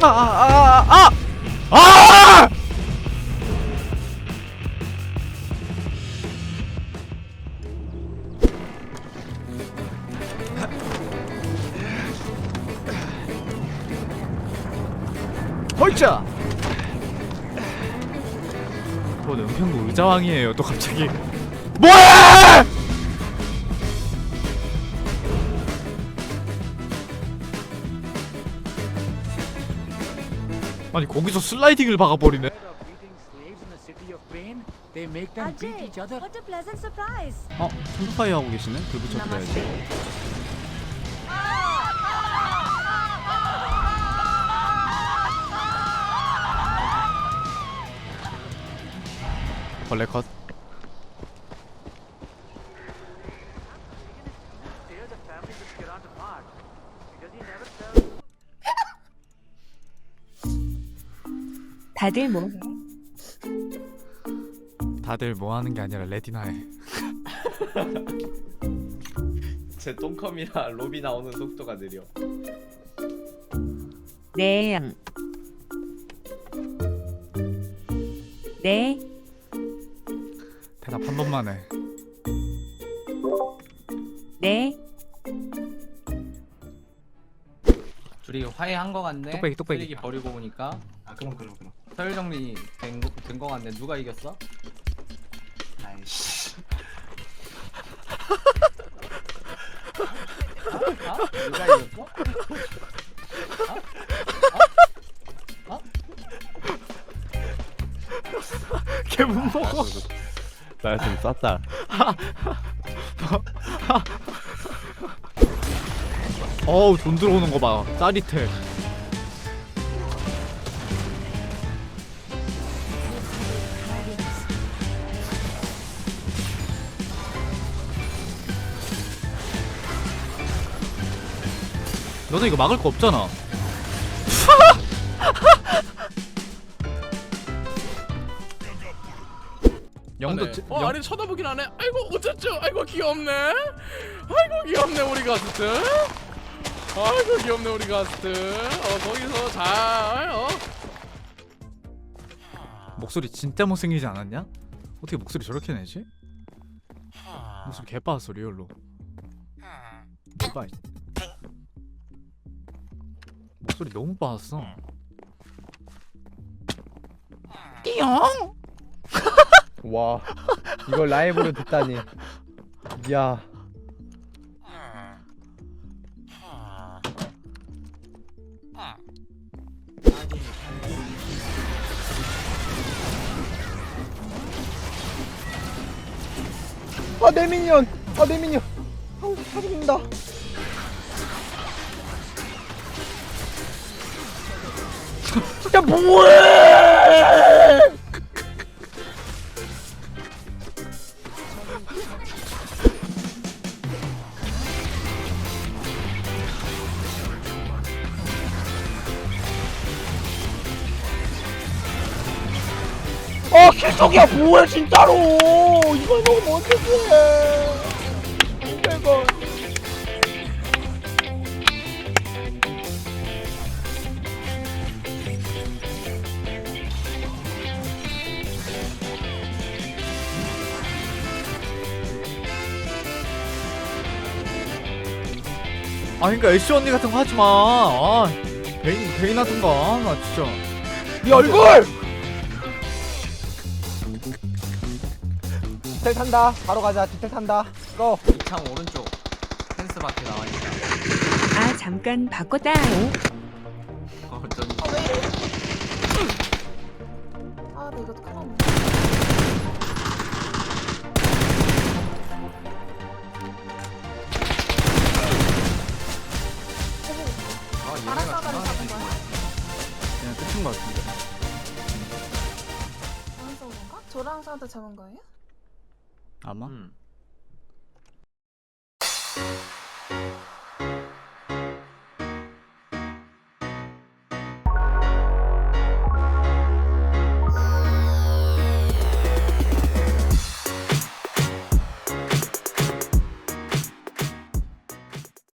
아아아아 아! 아! 헐자 뭐 은평구 의자왕이에요 또 갑자기 뭐야 아니 거기서 슬라이딩을 박아버리네 what a pleasant surprise. 어? 캠프파이어 하고 계시네? 불 붙여드려야지 벌레 컷 다들 뭐? 다들 뭐 하는 게 아니라 레디나 해 제 똥컴이라 로비 나오는 속도가 느려. 네. 네. 대답 한 번만 해 네. 둘이 화해한 거 같네. 뚝배기, 뚝배기. 쓰레기 버리고 오니까 아 그럼 그럼 그럼 서열 정리 된거 같네. 누가 이겼어? 아이씨 아? 누가 이겼어? 개못 먹어 나좀 쌌다. 어우 돈 들어오는 거 봐 짜릿해 너네 이거 막을 거 없잖아 영도 네. 지- 어 영- 아니 쳐다보긴 하네. 아이고 어쩌죠? 아이고 귀엽네. 아이고 귀엽네 우리 가스트. 아이고 귀엽네 우리 가스트. 어 거기서 잘 어. 목소리 진짜 못생기지 않았냐? 어떻게 목소리 저렇게 내지? 목소리 개빠았어 리얼로 개빠 목소리 너무 빠았어 띠용 와, 이걸 라이브로 듣다니. 야, 아, 내 미니언! 아, 내 미니언! 아우, 사진입니다. 진짜 뭐해! 아, 계속이야, 뭐해, 진짜로! 이걸 먹으면 어떡해! 아 그니까 애쉬 언니 같은 거 하지 마 아 베인 베인 하든가 나 진짜 네 얼굴! 디텔 탄다. 바로 가자. 디텔 탄다. 고. 이창 오른쪽 펜스 밖에 나와 있다. 아, 잠깐 바꿨다. 어, 전 아, 나 이거 큰일 났네. 아, 얘네가 바람사다리 잡은 거야? 그냥 끝인 거 같은데 저랑 싸운데 잡은 거예요? 아마 음.